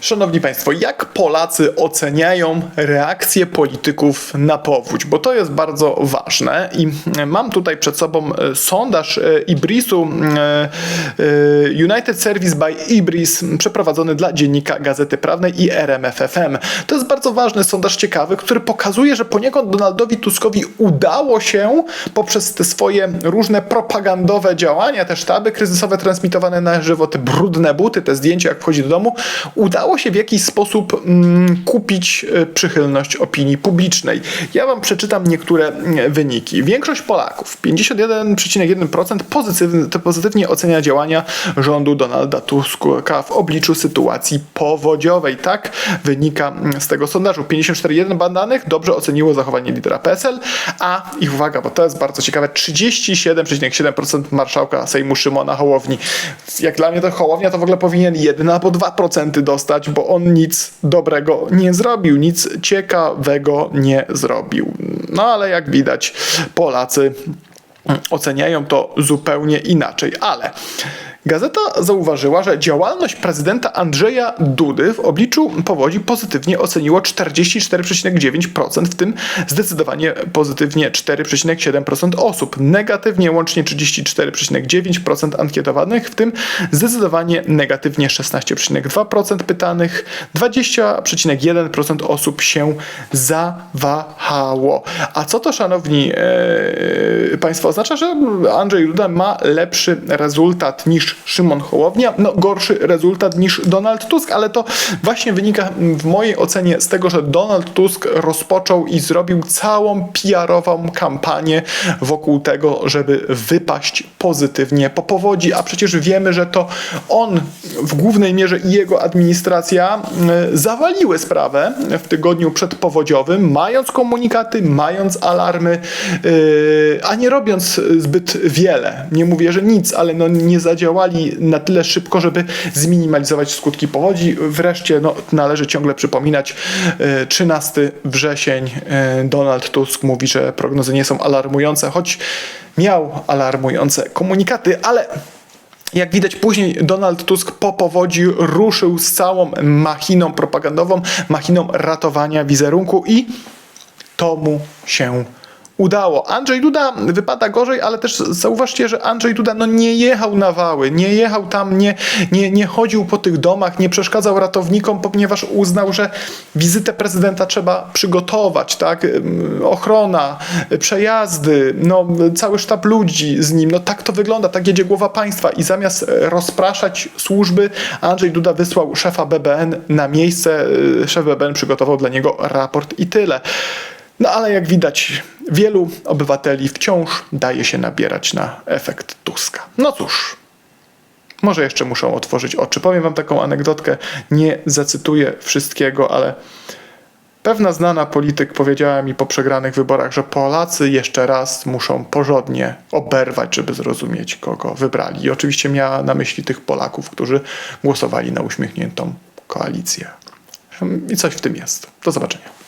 Szanowni Państwo, jak Polacy oceniają reakcję polityków na powódź? Bo to jest bardzo ważne i mam tutaj przed sobą e, sondaż e, Ibrisu, e, United Service by Ibris, przeprowadzony dla dziennika Gazety Prawnej i RMFFM. To jest bardzo ważny sondaż ciekawy, który pokazuje, że poniekąd Donaldowi Tuskowi udało się poprzez te swoje różne propagandowe działania, te sztaby kryzysowe transmitowane na żywo, te brudne buty, te zdjęcia jak wchodzi do domu, udało się w jakiś sposób mm, kupić e, przychylność opinii publicznej. Ja wam przeczytam niektóre mm, wyniki. Większość Polaków, 51,1% pozytywnie, pozytywnie ocenia działania rządu Donalda Tuska w obliczu sytuacji powodziowej. Tak wynika mm, z tego sondażu. 54,1 badanych dobrze oceniło zachowanie lidera PSL, a ich uwaga, bo to jest bardzo ciekawe, 37,7% marszałka Sejmu Szymona Hołowni. Jak dla mnie to Hołownia to w ogóle powinien 1 albo 2% dostać, bo on nic dobrego nie zrobił, nic ciekawego nie zrobił. No ale jak widać, Polacy oceniają to zupełnie inaczej. Ale gazeta zauważyła, że działalność prezydenta Andrzeja Dudy w obliczu powodzi pozytywnie oceniło 44,9%, w tym zdecydowanie pozytywnie 4,7% osób. Negatywnie łącznie 34,9% ankietowanych, w tym zdecydowanie negatywnie 16,2% pytanych, 20,1% osób się zawahało. A co to, szanowni e, Państwo, oznacza, że Andrzej Duda ma lepszy rezultat niż Szymon Hołownia, no gorszy rezultat niż Donald Tusk, ale to właśnie wynika w mojej ocenie z tego, że Donald Tusk rozpoczął i zrobił całą PR-ową kampanię wokół tego, żeby wypaść pozytywnie po powodzi, a przecież wiemy, że to on w głównej mierze i jego administracja y, zawaliły sprawę w tygodniu przedpowodziowym, mając komunikaty, mając alarmy, yy, a nie robiąc zbyt wiele. Nie mówię, że nic, ale no nie na tyle szybko, żeby zminimalizować skutki powodzi. Wreszcie no, należy ciągle przypominać, yy, 13 wrzesień yy, Donald Tusk mówi, że prognozy nie są alarmujące, choć miał alarmujące komunikaty, ale jak widać później Donald Tusk po powodzi ruszył z całą machiną propagandową, machiną ratowania wizerunku i to mu się udało. Andrzej Duda wypada gorzej, ale też zauważcie, że Andrzej Duda no, nie jechał na wały, nie jechał tam, nie, nie, nie chodził po tych domach, nie przeszkadzał ratownikom, ponieważ uznał, że wizytę prezydenta trzeba przygotować, tak? Ochrona, przejazdy, no, cały sztab ludzi z nim, no tak to wygląda, tak jedzie głowa państwa i zamiast rozpraszać służby, Andrzej Duda wysłał szefa BBN na miejsce, y, szef BBN przygotował dla niego raport i tyle. No ale jak widać, wielu obywateli wciąż daje się nabierać na efekt Tuska. No cóż, może jeszcze muszą otworzyć oczy. Powiem wam taką anegdotkę, nie zacytuję wszystkiego, ale pewna znana polityk powiedziała mi po przegranych wyborach, że Polacy jeszcze raz muszą porządnie oberwać, żeby zrozumieć, kogo wybrali. I oczywiście miała na myśli tych Polaków, którzy głosowali na uśmiechniętą koalicję. I coś w tym jest. Do zobaczenia.